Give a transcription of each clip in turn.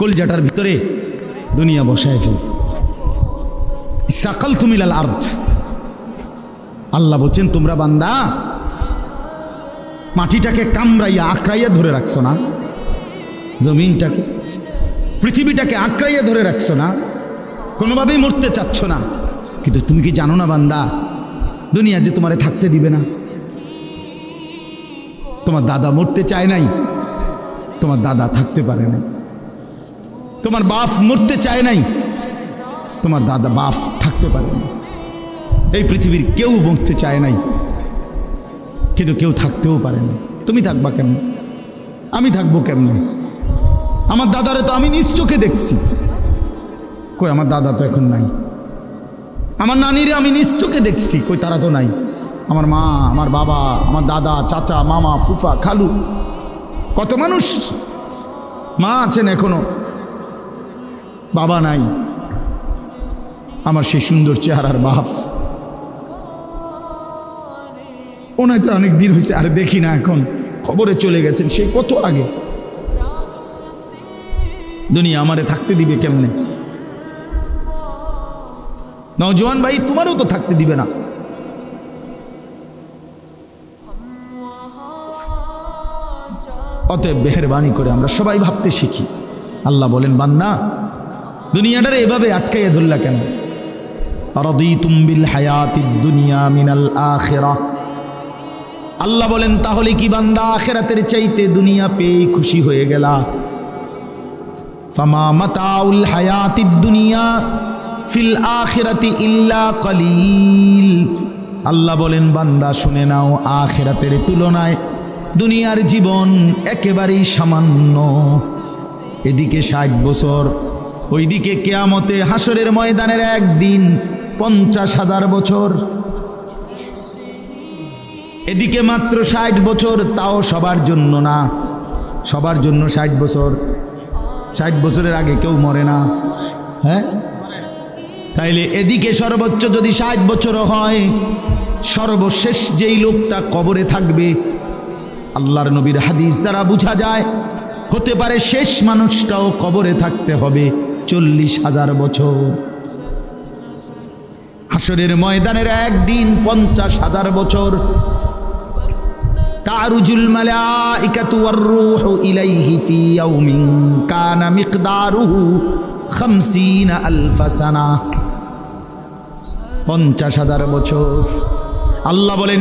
কলজাটার ভিতরে দুনিয়া বসায় ফেলছে। সাকাল তুমিলাল আর্থ আল্লাহ বলছেন, তোমরা বান্দা, মাটিটাকে কামড়াইয়া আঁকড়াইয়া ধরে রাখছো না, জমিনটাকে, পৃথিবীটাকে আঁকড়াইয়া ধরে রাখছো না, কোনোভাবেই মরতে চাচ্ছ না। কিন্তু তুমি কি জানো না বান্দা, দুনিয়া যে তোমারে থাকতে দিবে না? তোমার দাদা মরতে চায় নাই, তোমার দাদা থাকতে পারে না তোমার বাপ মরতে চায় নাই। তোমার দাদা বাপ থাকতে পারে না এই পৃথিবীর কেউ মরতে চায় নাই। কিন্তু কেউ থাকতেও পারে না তুমি থাকবা কেমন? আমি থাকব কেমন? আমার দাদারে তো আমি নিজ চোখে দেখছি। কই, আমার দাদা তো এখন নাই। আমার নানিরে আমি নিজ চোখে দেখছি। কই, তারা তো নাই। আমার মা, আমার বাবা, আমার দাদা, চাচা, মামা, ফুফা, খালু, কত মানুষ মা আছেন এখনও। বাবা নাই। আমার সেই সুন্দর চেহারার বাপ। ওনায় তো অনেক দিন হয়েছে, আর দেখি না এখন। খবরে চলে গেছেন সেই কত আগে? দুনিয়া আমারে থাকতে দিবে কেমনে? নজওয়ান ভাই, তোমারও তো থাকতে দিবে না। অতএব মেহরবানি করে আমরা সবাই ভাবতে শিখি। আল্লাহ বলেন, বান্দা দুনিয়াটারে এভাবে আটকাইয়া ধরলা কেন? রদিতুম বিল হায়াতিদ দুনিয়া মিনাল আখিরা। আল্লাহ বলেন, তাহলে কি বান্দা আখেরাতের চাইতে দুনিয়া পেয়ে খুশি হয়ে গেলা? ফামা মাতাউল হায়াতিদ দুনিয়া ফিল আখিরাতি ইল্লা কলিল। আল্লাহ বলেন, বান্দা, শুনে নাও, আখেরাতের তুলনায় দুনিয়ার জীবন একেবারেই সামান্য। এদিকে ষাট বছর ওইদিকে কেয়ামতে হাসরের ময়দানের একদিন পঞ্চাশ হাজার বছর। এদিকে মাত্র ষাট বছর, তাও সবার জন্য না। সবার জন্য ষাট বছর। ষাট বছরের আগে কেউ মরে না। হ্যাঁ? তাইলে এদিকে সর্বোচ্চ যদি ষাট বছরও হয়, সর্বশেষ যেই লোকটা কবরে থাকবে, আল্লাহর নবীর হাদিস দ্বারা বোঝা যায়, হতে পারে শেষ মানুষটাও কবরে থাকতে হবে। চল্লিশ হাজার বছর। হাসরের ময়দানের একদিন পঞ্চাশ হাজার বছর। ইলাইহি ফি ইয়াউমিন কানা মিকদারুহু 50 আলফ সানা। পঞ্চাশ হাজার বছর। আল্লাহ বলেন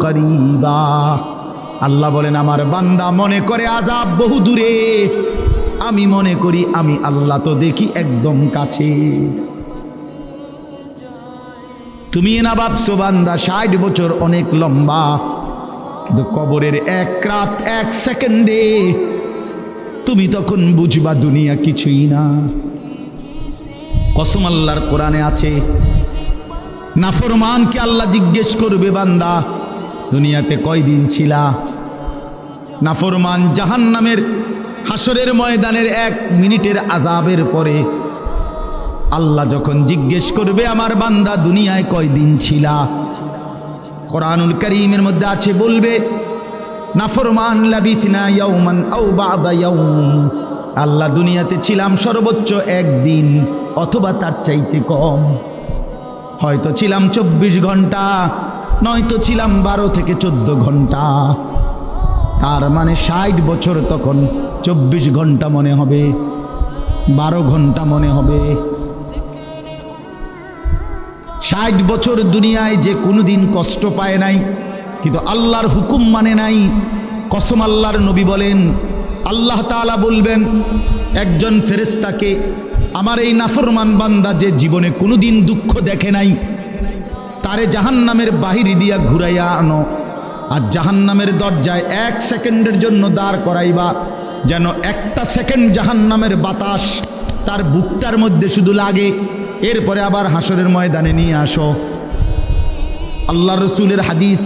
করিবা। আল্লাহ বলেন, আমার বান্দা মনে করে আজাব বহু দূরে। আমি মনে করি আমি আল্লাহ তো দেখি একদম কাছে। তুমি না ভাবছ বান্দা, ষাট বছর অনেক লম্বা। কবরের এক রাত, এক সেকেন্ডে তুমি তখন বুঝবা দুনিয়া কিছুই না। কসম আল্লাহর কোরআনে আছে নাফরমানকে আল্লাহ জিজ্ঞেস করবে বান্দা দুনিয়াতে কয়দিন ছিলা? নাফরমান জাহান নামের হাসরের ময়দানের এক মিনিটের আজাবের পরে আল্লাহ যখন জিজ্ঞেস করবে, আমার বান্দা দুনিয়ায় কয়দিন ছিলা? কোরআনুল করিমের মধ্যে আছে, বলবে, নাফরমান ইয়াউমান আল্লাহ দুনিয়াতে ছিলাম সর্বোচ্চ একদিন, অথবা তার চাইতে কম। হয়তো ছিলাম চব্বিশ ঘণ্টা নয়তো ছিলাম বারো থেকে চোদ্দ ঘণ্টা। তার মানে ষাট বছর তখন চব্বিশ ঘণ্টা মনে হবে, বারো ঘণ্টা মনে হবে। ষাট বছর দুনিয়ায় যে কোনোদিন কষ্ট পায় নাই, কিন্তু আল্লাহর হুকুম মানে নাই। কসম আল্লাহর নবী বলেন, আল্লাহ তাআলা বলবেন, একজন ফেরেস্তাকে আমার এই নাফরমান বান্দা যে জীবনে কোনোদিন দুঃখ দেখে নাই তারে জাহান্নামের বাহিরি দিয়া ঘুরাইয়া আনো। আর জাহান্নামের দরজায় এক সেকেন্ডের জন্য দাঁড় করাইবা, যেন একটা সেকেন্ড জাহান্নামের বাতাস তার বুকটার মধ্যে শুধু লাগে। এরপরে আবার হাসরের ময়দানে নিয়ে আসো। আল্লাহ রসুলের হাদিস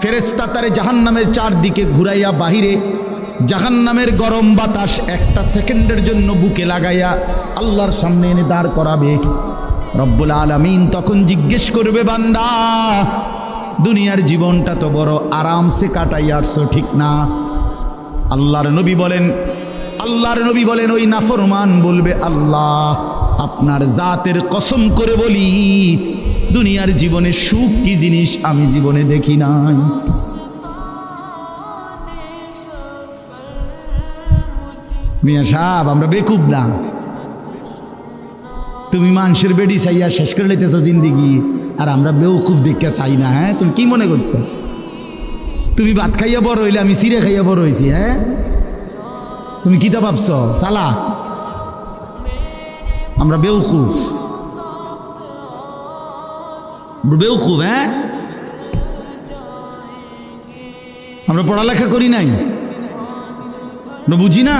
ফেরেস্তা তারে জাহান্নামের চারদিকে ঘুরাইয়া বাহিরে, জাহান্নামের গরম বাতাস একটা সেকেন্ডের জন্য বুকে লাগাইয়া আল্লাহর সামনে এনে দাঁড় করাবে। রব্বুল আলমিন তখন জিজ্ঞেস করবে, বান্দা, দুনিয়ার জীবনটা তো বড় আরামসে কাটাই আসছো, ঠিক না? আল্লাহর নবী বলেন, আল্লাহর নবী বলেন, ওই নাফরমান বলবে, আল্লাহ, আপনার জাতের কসম করে বলি, দুনিয়ার জীবনে সুখ কি জিনিস আমি জীবনে দেখি নাই। মিয়া সাহেব, আমরা বেকুব না। তুমি মানুষের বেডি চাইয়া শেষ করে লেতেছো জিন্দিগি। আর আমরা বেউকুফ দেখে চাই না হ্যাঁ? তুমি কি মনে করছ? তুমি ভাত খাইয়া বড় হইলে আমি চিড়ে খাইয়া বড় হয়েছি হ্যাঁ? তুমি কিতা ভাবছ? চালা? আমরা বেউকুফ বেউকুফ হ্যাঁ? আমরা পড়ালেখা করি নাই? বুঝি না?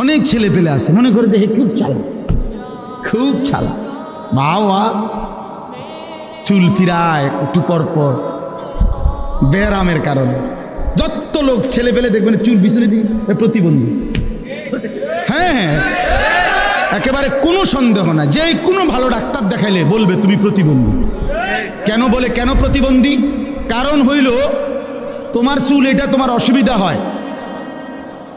অনেক ছেলে পেলে আছে। মনে করে যে হে খুব চালা খুব চালা বাবা চুল ফিরায়, একটু পর পর। ব্যারামের কারণে। যত লোক ছেলে পেলে দেখবেন চুল পিছনে এ প্রতিবন্ধী। হ্যাঁ হ্যাঁ। একেবারে কোনো সন্দেহ না যে কোনো ভালো ডাক্তার দেখাইলে বলবে তুমি প্রতিবন্ধী। কেন বলে কেন প্রতিবন্ধী? কারণ হইল, তোমার চুল এটা তোমার অসুবিধা হয়।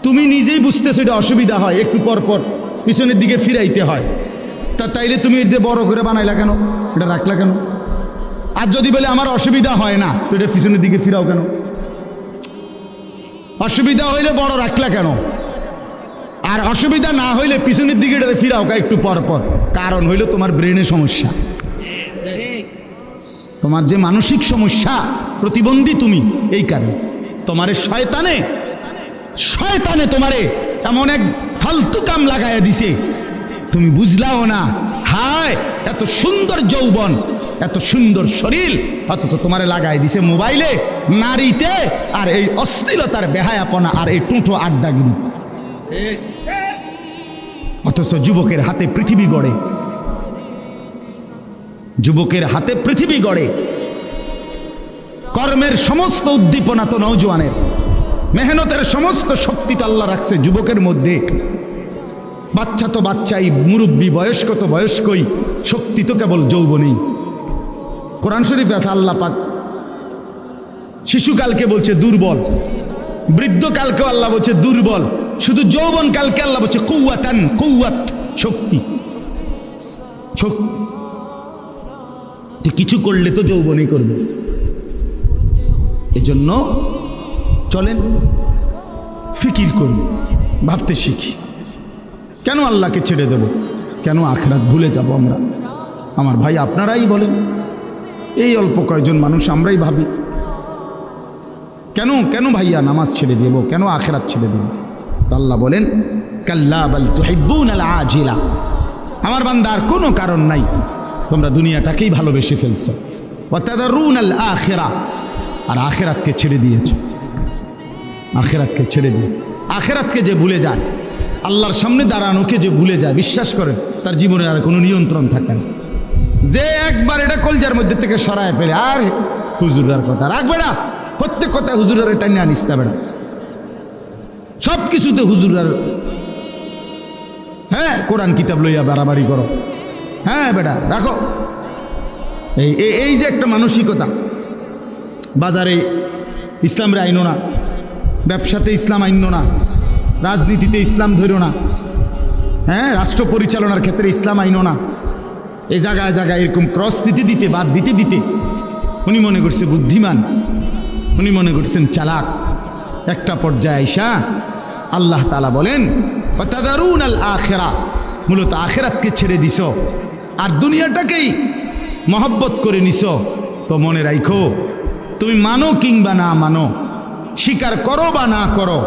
তুমি নিজেই বুঝতেছো এটা অসুবিধা হয়, একটু পর পর পিছনের দিকে ফিরাইতে হয়। তা তাইলে তুমি এটা বড় করে বানাইলা কেন? এটা রাখলা কেন? আর যদি বলে আমার অসুবিধা হয় না, তো এটা পিছনের দিকে ফিরাও কেন? অসুবিধা হইলে বড় রাখলা কেন? আর অসুবিধা না হইলে পিছনের দিকে এটা ফিরাও কা একটু পর পর। কারণ হইল তোমার ব্রেনে সমস্যা। তোমার যে মানসিক সমস্যা, প্রতিবন্ধী তুমি, এই কারণে। তোমারে শয়তানে শয়তানে তোমারে এমন এক ফালতু কাম লাগাইয়া দিছে। তুমি বুঝলাও না। হায়, এত সুন্দর যৌবন, এত সুন্দর শরীর, অথচ তোমারে লাগাই দিছে মোবাইলে, নারীতে, আর এই অস্থিরতার বেহায়াপনা আর এই টুঁটো আড্ডাগিরি অথচ যুবকের হাতে পৃথিবী গড়ে। যুবকের হাতে পৃথিবী গড়ে। কর্মের সমস্ত উদ্দীপনা তো নৌজওয়ানের মেহনতের সমস্ত শক্তি আল্লাহ রাখছে যুবকের মধ্যে। বাচ্চা তো বাচ্চাই, মুরব্বী বয়স্ক তো বয়স্কই, শক্তি তো কেবল যৌবনেই। কোরআন শরীফে আছে আল্লাহ পাক। শিশুকালকে বলছে দুর্বল, বৃদ্ধকালকেও আল্লাহ বলছে দুর্বল। শুধু যৌবন কালকে আল্লাহ বলছে কৌয়াতান কৌয়াত শক্তি। শক্তি। কিছু করলে তো যৌবনই করবে। এজন্য চলেন, ফিকির করুন, ভাবতে শিখি। কেন আল্লাহকে ছেড়ে দেব? কেন আখরাত ভুলে যাব আমরা? আমার ভাই আপনারাই বলেন। এই অল্প কয়জন মানুষ আমরাই ভাবি। কেন কেন ভাইয়া নামাজ ছেড়ে দেব? কেন আখরাত ছেড়ে দেব? তা আল্লাহ বলেন, কাল্লা বাল তুহিব্বুন আল আজিলা। আমার বান্দার কোনো কারণ নাই। তোমরা দুনিয়াটাকেই ভালোবেসে ফেলছো। ওয়াতাদারুন আল আখিরা। আর আখেরাতকে ছেড়ে দিয়েছ। আখেরাতকে ছেড়ে দিয়ে আখেরাতকে যে ভুলে যায়, আল্লাহর সামনে দাঁড়ানোকে যে ভুলে যায়, বিশ্বাস করেন, তার জীবনে আর কোনো নিয়ন্ত্রণ থাকে না। যে একবার এটা কলজার মধ্যে থেকে সরায় ফেলে, আর হুজুরার কথা রাখবে না। প্রত্যেক কথা হুজুরের এটা নিয়ে আনিস না বেড়া সব কিছুতে হুজুরার হ্যাঁ কোরআন কিতাব লইয়া বাড়াবাড়ি করো। হ্যাঁ বেটা, রাখো। এই এই- এই যে একটা মানসিকতা, বাজারে ইসলামরে আইনো না। ব্যবসাতে ইসলাম আইনো না, রাজনীতিতে ইসলাম ধরো না হ্যাঁ রাষ্ট্র পরিচালনার ক্ষেত্রে ইসলাম আইন না। এই জায়গায় জায়গায় এরকম ক্রস দিতে দিতে বাদ দিতে দিতে উনি মনে করছে বুদ্ধিমান, উনি মনে করছেন চালাক। একটা পর্যায়ে আইসা আল্লাহ তালা বলেন আল আখেরা মূলত আখেরাতকে ছেড়ে দিস আর দুনিয়াটাকেই মহব্বত করে নিস তো মনে রাখো তুমি মানো কিংবা না মানো স্বীকার করো বা না করো,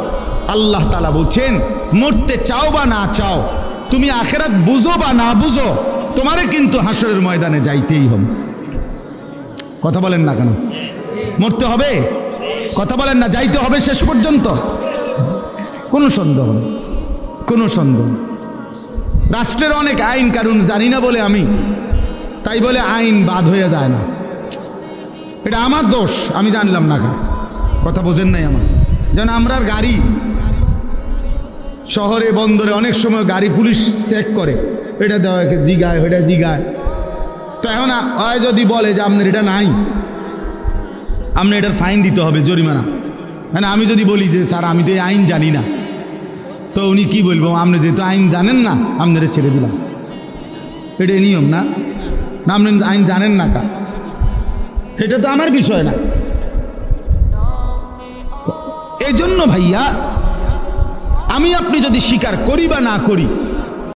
আল্লাহ তালা বলছেন, মরতে চাও বা না চাও, তুমি আখেরাত বুঝো বা না বুঝো, তোমারে কিন্তু হাসরের ময়দানে যাইতেই হবে। কথা বলেন না কেন? মরতে হবে? কথা বলেন না, যাইতে হবে শেষ পর্যন্ত? কোনো সন্দেহ নেই, কোনো সন্দেহ রাষ্ট্রের অনেক আইন কারণ জানি না বলে আমি, তাই বলে আইন বাদ হয়ে যায় না। এটা আমার দোষ, আমি জানলাম না কা কথা বোঝেন নাই আমার। যেন আমরার গাড়ি, শহরে, বন্দরে অনেক সময় গাড়ি পুলিশ চেক করে। এটা দেওয়া জিগায় ওটা জিগায়। তো এখন হয় যদি বলে যে আপনার এটা নাই আপনি এটার ফাইন দিতে হবে জরিমানা। মানে আমি যদি বলি যে, স্যার, আমি তো এই আইন জানি না। তো উনি কি বলব, আপনি যেহেতু আইন জানেন না আপনারা ছেড়ে দিলাম। এটা নিয়ম না? না, আপনি আইন জানেন না কা? এটা তো আমার বিষয় না। এই জন্য ভাইয়া আমি আপনি যদি স্বীকার করি বা না করি